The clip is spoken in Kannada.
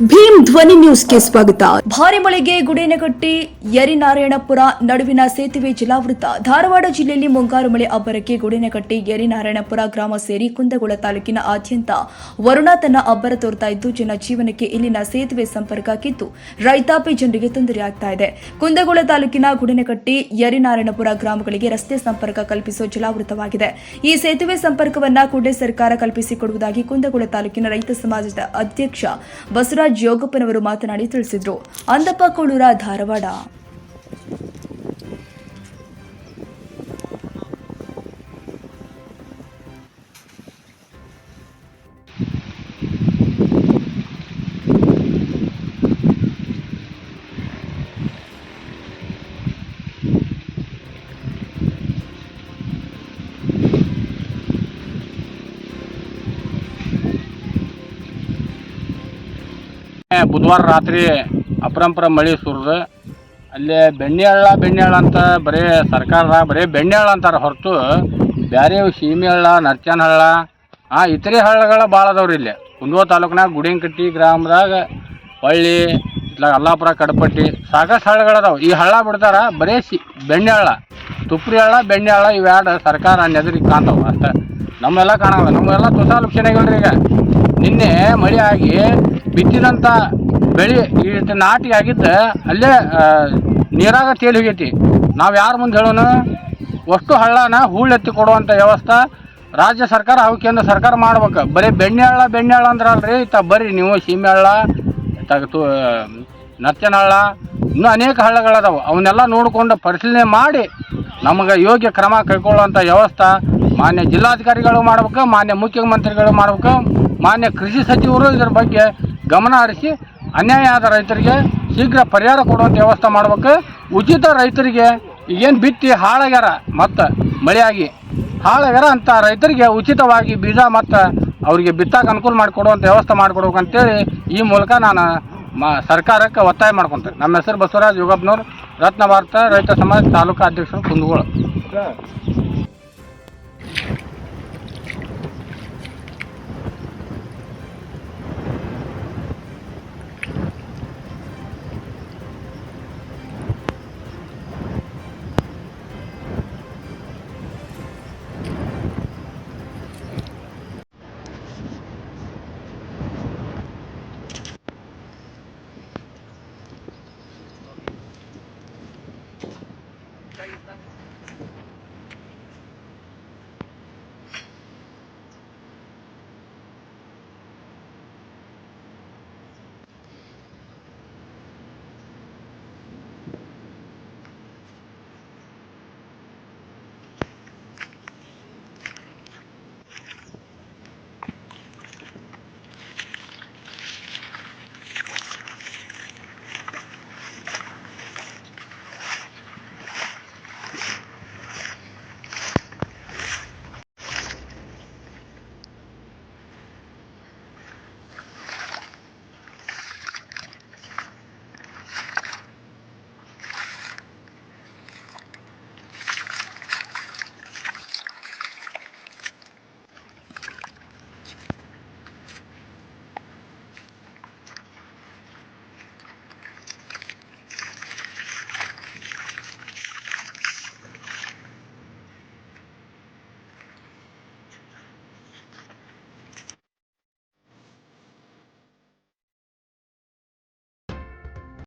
ಭೀಮ್ ಧ್ವನಿ ನ್ಯೂಸ್ಗೆ ಸ್ವಾಗತ. ಭಾರಿ ಮಳೆಗೆ ಗುಡೇನಗಟ್ಟಿ, ಯರಿನಾರಾಯಣಪುರ ನಡುವಿನ ಸೇತುವೆ ಜಲಾವೃತ. ಧಾರವಾಡ ಜಿಲ್ಲೆಯಲ್ಲಿ ಮುಂಗಾರು ಮಳೆ ಅಬ್ಬರಕ್ಕೆ ಗುಡೇನಗಟ್ಟಿ, ಯರಿನಾರಾಯಣಪುರ ಗ್ರಾಮ ಸೇರಿ ಕುಂದಗೋಳ ತಾಲೂಕಿನ ಆದ್ಯಂತ ವರುಣ ತನ್ನ ಅಬ್ಬರ ತೋರ್ತಾ ಇದ್ದು ಜನಜೀವನಕ್ಕೆ ಇಲ್ಲಿನ ಸೇತುವೆ ಸಂಪರ್ಕ ಕಿತ್ತು ರೈತಾಪಿ ಜನರಿಗೆ ತೊಂದರೆಯಾಗ್ತಾ ಇದೆ. ಕುಂದಗೋಳ ತಾಲೂಕಿನ ಗುಡೇನಗಟ್ಟಿ, ಯರಿನಾರಾಯಣಪುರ ಗ್ರಾಮಗಳಿಗೆ ರಸ್ತೆ ಸಂಪರ್ಕ ಕಲ್ಪಿಸುವ ಜಲಾವೃತವಾಗಿದೆ. ಈ ಸೇತುವೆ ಸಂಪರ್ಕವನ್ನ ಕೂಡಲೇ ಸರ್ಕಾರ ಕಲ್ಪಿಸಿಕೊಡುವುದಾಗಿ ಕುಂದಗೋಳ ತಾಲೂಕಿನ ರೈತ ಸಮಾಜದ ಅಧ್ಯಕ್ಷ ಬಸವರಾಜ್ ಯೋಗಪ್ಪನವರು ಮಾತನಾಡಿ ತಿಳಿಸಿದರು. ಅಂದಪ್ಪ ಕೋಳೂರ ಧಾರವಾಡ. ಬುಧವಾರ ರಾತ್ರಿ ಅಪರಂಪರ ಮಳೆ ಸುರಿದು, ಅಲ್ಲಿ ಬೆಣ್ಣೆಹಳ್ಳ ಬೆಣ್ಣೆಹಳ್ಳ ಬೆಣ್ಣೆ ಅಂತ ಬರೀ ಸರ್ಕಾರ ಬರೀ ಬೆಣ್ಣೆಹಳ್ಳ ಅಂತಾರೆ ಹೊರತು ಬೇರೆ ಸೀಮೆಹಳ್ಳ ನರ್ಚನಹಳ್ಳ ನರ್ಚನ್ ಹಳ್ಳ ಆ ಇತರೆ ಹಳ್ಳಗಳ ಭಾಳ ಅದಾವ್ರಿ ಇಲ್ಲಿ. ಕುಂದೂರು ತಾಲೂಕಿನಾಗ ಗುಡಿಯಂಕಟ್ಟಿ ಗ್ರಾಮದಾಗ ಹೊಳ್ಳಿ, ಇತ್ಲಾಗ ಅಲ್ಲಾಪುರ, ಕಡಪಟ್ಟಿ ಸಾಕಷ್ಟು ಹಳ್ಳಗಳದಾವೆ ಈ ಹಳ್ಳ ಬಿಡ್ತಾರ ಬರೀ ಸಿ ಬೆಣ್ಣೆಹಳ್ಳ, ತುಪ್ರಿ ಹಳ್ಳ, ಬೆಣ್ಣೆಹಳ್ಳ ಇವೆರಡು ಸರ್ಕಾರ ನೆದರಿಗೆ ಕಾಣ್ತಾವ ಅಷ್ಟೇ ನಮ್ಮೆಲ್ಲ ಕಾಣಲ್ಲ ನಮ್ಮೆಲ್ಲ ತುಸಾ ಲಕ್ಷಣಗಳ್ರಿ ಈಗ. ನಿನ್ನೆ ಮಳೆ ಆಗಿ ಬಿತ್ತಿದಂಥ ಬೆಳೆ ಈ ನಾಟಿ ಆಗಿದ್ದ, ಅಲ್ಲೇ ನೀರಾಗ ತೇಲಿ ಹೋಗೈತಿ. ನಾವು ಯಾರ ಮುಂದೆ ಹೇಳೋಣ ಅಷ್ಟು ಹಳ್ಳನ ಎತ್ತಿ ಕೊಡುವಂಥ ವ್ಯವಸ್ಥೆ ರಾಜ್ಯ ಸರ್ಕಾರ ಹಾಗೂ ಕೇಂದ್ರ ಸರ್ಕಾರ ಮಾಡ್ಬೇಕು. ಬರೀ ಬೆಣ್ಣೆ ಹಳ್ಳ ಬೆಣ್ಣೆ ಹಳ್ಳ ಅಂದ್ರಲ್ರಿ ಇತ್ತ ಬರ್ರಿ ನೀವು ಸೀಮೆ ಹಳ್ಳ ತಗತು ನಚ್ಚನ ಹಳ್ಳ ಇನ್ನೂ ಅನೇಕ ಹಳ್ಳಗಳದಾವೆ. ಅವನ್ನೆಲ್ಲ ನೋಡಿಕೊಂಡು ಪರಿಶೀಲನೆ ಮಾಡಿ ನಮಗೆ ಯೋಗ್ಯ ಕ್ರಮ ಕೈಗೊಳ್ಳುವಂಥ ವ್ಯವಸ್ಥೆ ಮಾನ್ಯ ಜಿಲ್ಲಾಧಿಕಾರಿಗಳು ಮಾಡ್ಬೇಕು, ಮಾನ್ಯ ಮುಖ್ಯಮಂತ್ರಿಗಳು ಮಾಡ್ಬೇಕು, ಮಾನ್ಯ ಕೃಷಿ ಸಚಿವರು ಇದ್ರ ಬಗ್ಗೆ ಗಮನ ಹರಿಸಿ ಅನ್ಯಾಯ ಆದ ರೈತರಿಗೆ ಶೀಘ್ರ ಪರಿಹಾರ ಕೊಡುವಂಥ ವ್ಯವಸ್ಥೆ ಮಾಡ್ಬೇಕು. ಉಚಿತ ರೈತರಿಗೆ ಏನು ಬಿತ್ತಿ ಹಾಳಾಗ್ಯಾರ ಮತ್ತು ಮಳೆಯಾಗಿ ಹಾಳಾಗ್ಯಾರ ಅಂತ ರೈತರಿಗೆ ಉಚಿತವಾಗಿ ಬೀಜ ಮತ್ತು ಅವರಿಗೆ ಬಿತ್ತಾಕ ಅನುಕೂಲ ಮಾಡಿಕೊಡುವಂಥ ವ್ಯವಸ್ಥೆ ಮಾಡಿಕೊಡ್ಬೇಕು ಅಂತೇಳಿ ಈ ಮೂಲಕ ನಾನು ಮ ಸರ್ಕಾರಕ್ಕೆ ಒತ್ತಾಯ ಮಾಡ್ಕೊತೇನೆ ನಮ್ಮ ಹೆಸರು ಬಸವರಾಜ್ ಯೋಗಪ್ಪನವ್ರು, ರತ್ನ ಭಾರತ ರೈತ ಸಮಾಜ ತಾಲೂಕು ಅಧ್ಯಕ್ಷರು ಕುಂದಗೋಳು.